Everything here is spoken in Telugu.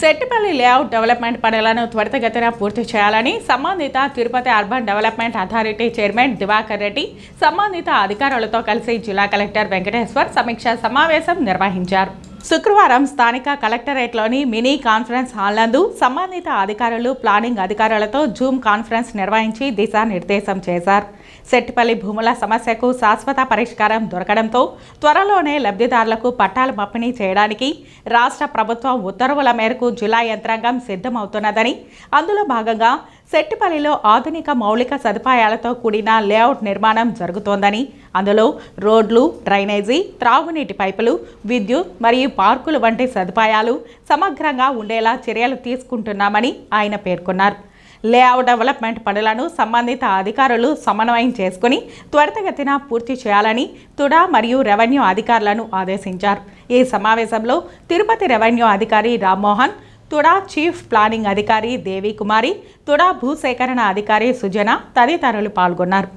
సెట్టిపల్లి లేఅవుట్ డెవలప్మెంట్ పనులను త్వరితగతిన పూర్తి చేయాలని సంబంధిత Tirupati urban development authority chairman Diwakar Reddy సంబంధిత అధికారులతో కలిసి జిల్లా కలెక్టర్ వెంకటేశ్వర్ సమీక్షా సమావేశం నిర్వహించారు. శుక్రవారం స్థానిక కలెక్టరేట్లోని మినీ కాన్ఫరెన్స్ హాల్ నందు సంబంధిత అధికారులు ప్లానింగ్ అధికారులతో జూమ్ కాన్ఫరెన్స్ నిర్వహించి దిశానిర్దేశం చేశారు. సెట్టిపల్లి భూముల సమస్యకు శాశ్వత పరిష్కారం దొరకడంతో త్వరలోనే లబ్ధిదారులకు పట్టాలు పంపిణీ చేయడానికి రాష్ట్ర ప్రభుత్వం ఉత్తర్వుల మేరకు జిల్లా యంత్రాంగం సిద్ధమవుతున్నదని అందులో భాగంగా సెట్టిపల్లిలో ఆధునిక మౌలిక సదుపాయాలతో కూడిన లేఅవుట్ నిర్మాణం జరుగుతోందని అందులో రోడ్లు డ్రైనేజీ త్రాగునీటి పైపులు విద్యుత్ మరియు పార్కులు వంటి సదుపాయాలు సమగ్రంగా ఉండేలా చర్యలు తీసుకుంటున్నామని ఆయన పేర్కొన్నారు. లేఅవుట్ డెవలప్మెంట్ పనులను సంబంధిత అధికారులు సమన్వయం చేసుకుని త్వరితగతిన పూర్తి చేయాలని తుడా మరియు రెవెన్యూ అధికారులను ఆదేశించారు. ఈ సమావేశంలో తిరుపతి రెవెన్యూ అధికారి రామ్మోహన్ తుడా చీఫ్ ప్లానింగ్ అధికారి దేవి కుమారి తుడా భూసేకరణ అధికారి సుజన తదితరులు పాల్గొన్నారు.